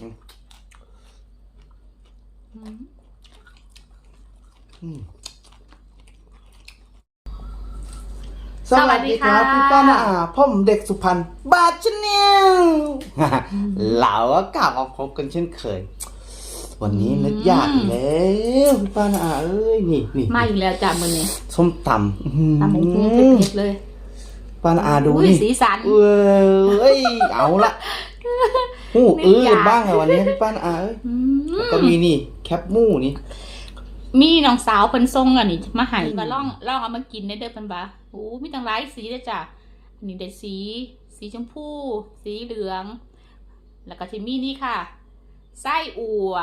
อืมอืมอืมสวัสดีครับพี่ป้านาอาผมเด็กสุพรรณบาชเนียลเราก็กลับมาพบกันเช่นเคย วันนี้นึกอยากอีกแล้วพี่ป้านาอาเอ้ยนี่นี่มาอีกแล้วจ้ะมือนี้ส้มตำอื้อหือตำหมูกุ้งเผ็ดๆเลยป้านาอาดูอุ้ยนี่สีสันเอ้ยเอาละ หูอื้อนึกอยากกันบ้างอะวันนี้พี่ป้านาอาเอ้ยอืแล้วมก็มีนี่ แคปหมูนี่ มีน้องสาวเพิ่นส่งอันนี้มาให้ก็ลองลองเอามากินได้เด้อเพิ่นบ่าโอ้มีตั้งหลายสีเลยจ้ะอันนี้ได้สี สีชมพู สีเหลือง แล้วก็ที่มีนี่ค่ะ ไส้อั่ว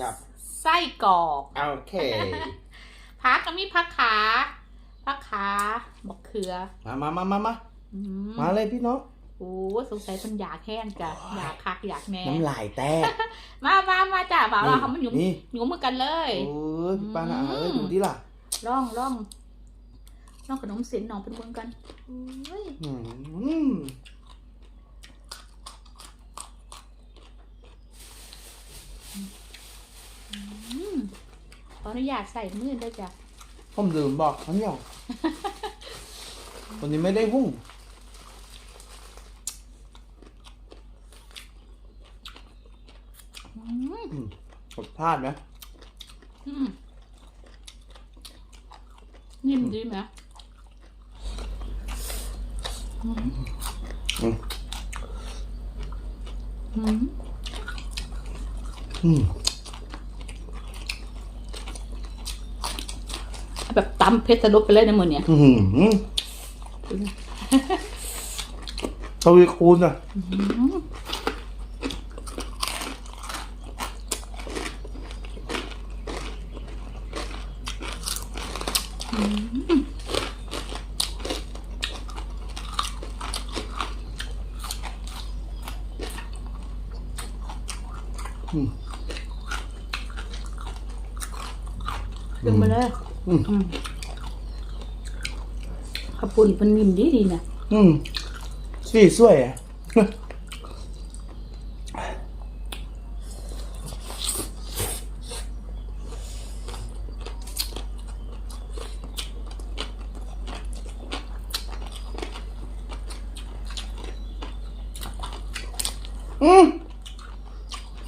ครับ ไส้กรอกโอเค ผักก็มีผักขาผักขาบักเขือมามามามามาอืมมาเลยพี่น้อง โอ้สงสัยเพิ่นอยากแห้งจ้ะอยากคักอยากแหน่น้ำลายแตกมามามาจ้ะบ่าวเราเขามาหยุมนี่หยุมมือกันเลยโอ้ยพี่ป้านาอาเอ้ยอืมดูดิล่ะร่องร่องร่องขนมเส้นหนองเป็นเมืองกันโอ้ยอืมอืมขออนุญาตใส่มือด้วยจ้ะผมลืมบอกทั้งอย่างวันนี้ไม่ได้หุ้ง อืมกดพลาดไหมอืมนิ่มดีไหมอืมอืมอืมอืมแบบตำเพชรสะดุดไปเลยในมือเนี่ยอืมทวีคูณอะ ดึงมาเลยอืม อืมขับปุ่นเป็นนิ่มดีดีๆเนี่ยอืมสีสวยอะ อืม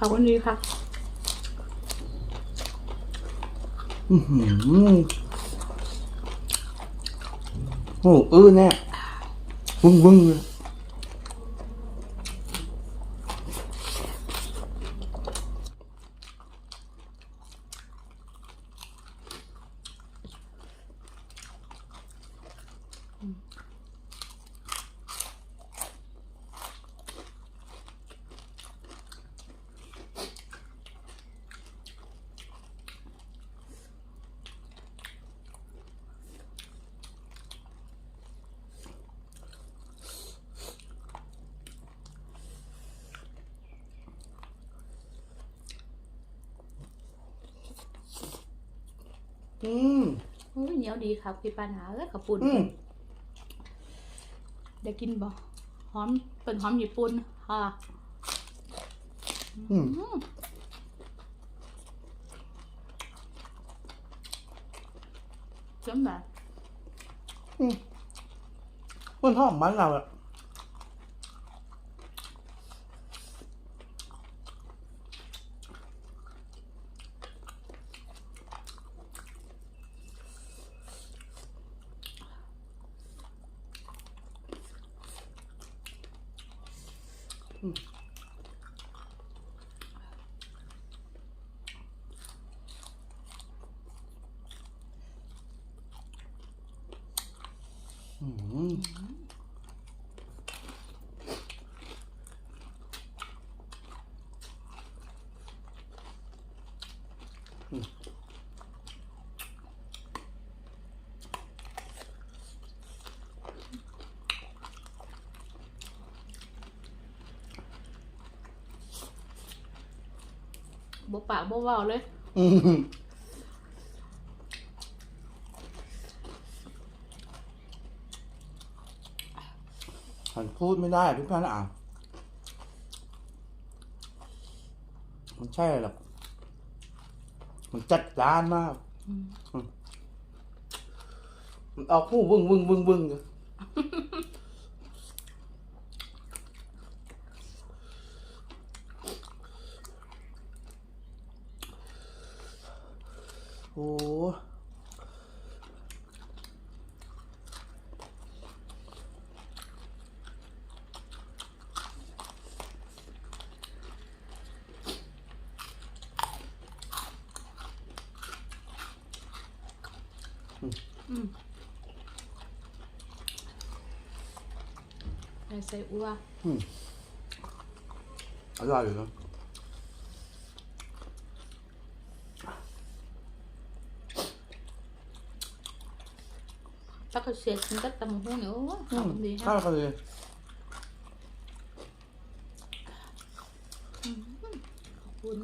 มองเรามากินสีอื่นมึงอืมอร่อยอืมผักกระเฉดเขาก็ดีค่ะอือหือโอ้เออแน่วึ้งวึ้งเลย อืมโอ้ยเหนียวดีครับพี่ปัญหาเอ้ยขับปุ่นอืมได้กินบ่หอมเป็นหอมญี่ปุ่นค่ะอืม อืมจนแบบมันหอมมันเราอะ อืม บ่ ปากบ่เว้าเลยอืมมันพูดไม่ได้พี่ป้านะอะมันใช่หรอกมันจัดจ้านมาก อืม มันออกผู้วึ่งวึ่งวึ่งวึ่งเลย โอ้อืมใส่ใส่อัวอร่ อยอยู่นะแล้วก็เสียชิ้นก็ตำหูเนี่ยโอ้ยหอมดีข้าฮะวกันเลยขอบคุณ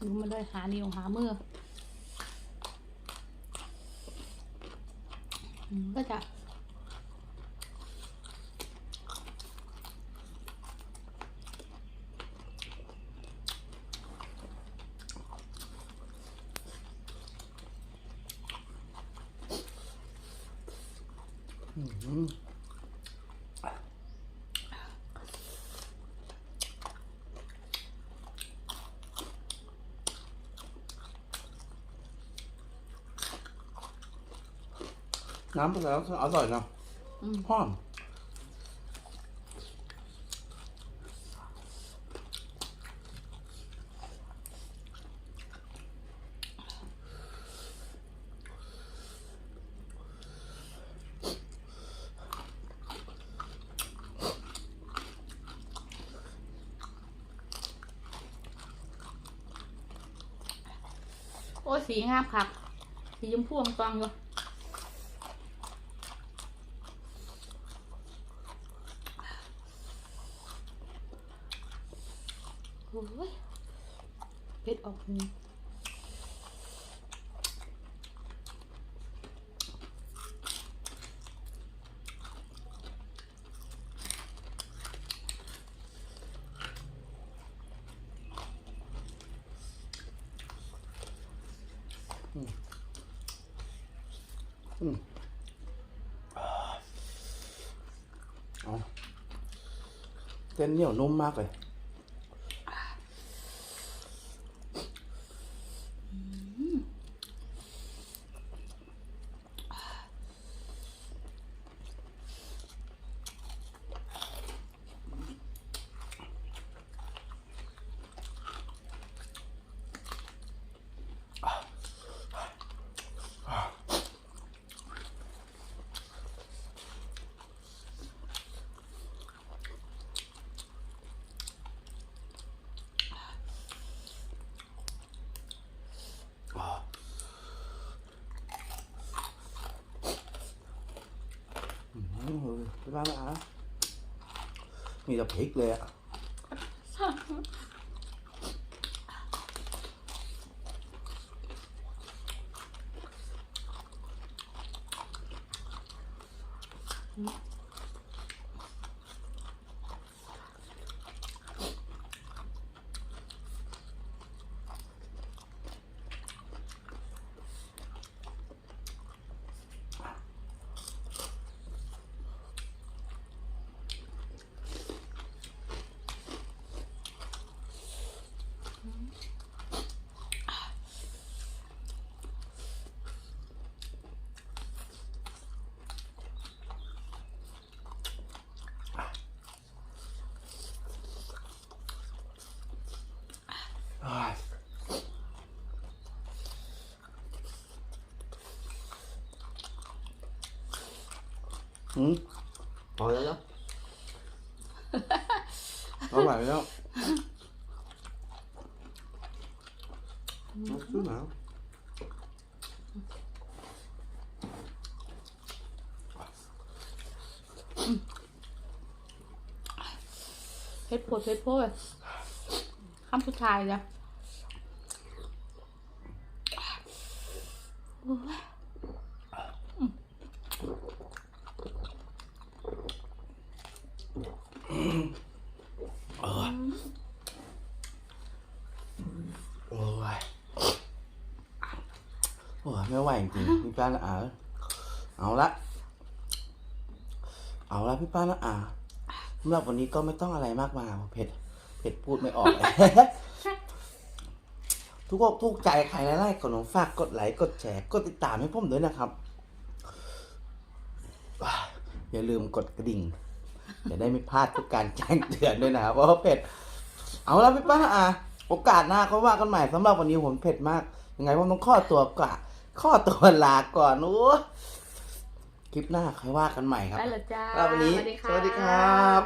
ดูมันได้หานิ้วหามืออืมก็จะ อืม น้ำไปแล้วอร่อยนะอืมหอมโอ้ยสีงามค่ะสีชมพูฟังอยู่โอ้ย เผ็ดออกหูเอาเส้นเหนียวนุ่มมากเลย อื มไม่ได้ละอะมีแต่พริกเลยอะอืม อืมพอแล้วจ้ะอร่อยแล้วขึ้นแล้วเพชรโพดเพชรโพดคำสุดท้ายจ้ะ ไม่ไหวจริงๆพี่ป้านะอาเอาละ เอาละพี่ป้านะอาสำหรับวันนี้ก็ไม่ต้องอะไรมากมายเผ็ดเผ็ดพูดไม่ออกเลยทุกอกทุกใจใครไล่ๆกดน้องฝากกดไลค์กดแชร์กดติดตามให้ผมด้วยนะครับว้าวอย่าลืมกดกระดิ่งจะได้ไม่พลาดทุกการแจ้งเตือนด้วยนะครับเพราะว่าเผ็ด เอาละพี่ป้าอะโอกาสหน้าเขาว่ากันใหม่สำหรับวันนี้ผมเผ็ดมากยังไงผมต้องข้อตัวกว่า ข้อตัวลาก่อนโอ้คลิปหน้าค่อยว่ากันใหม่ครับได้แล้วจ้าครับวันนี้ค่ะสวัสดีครับ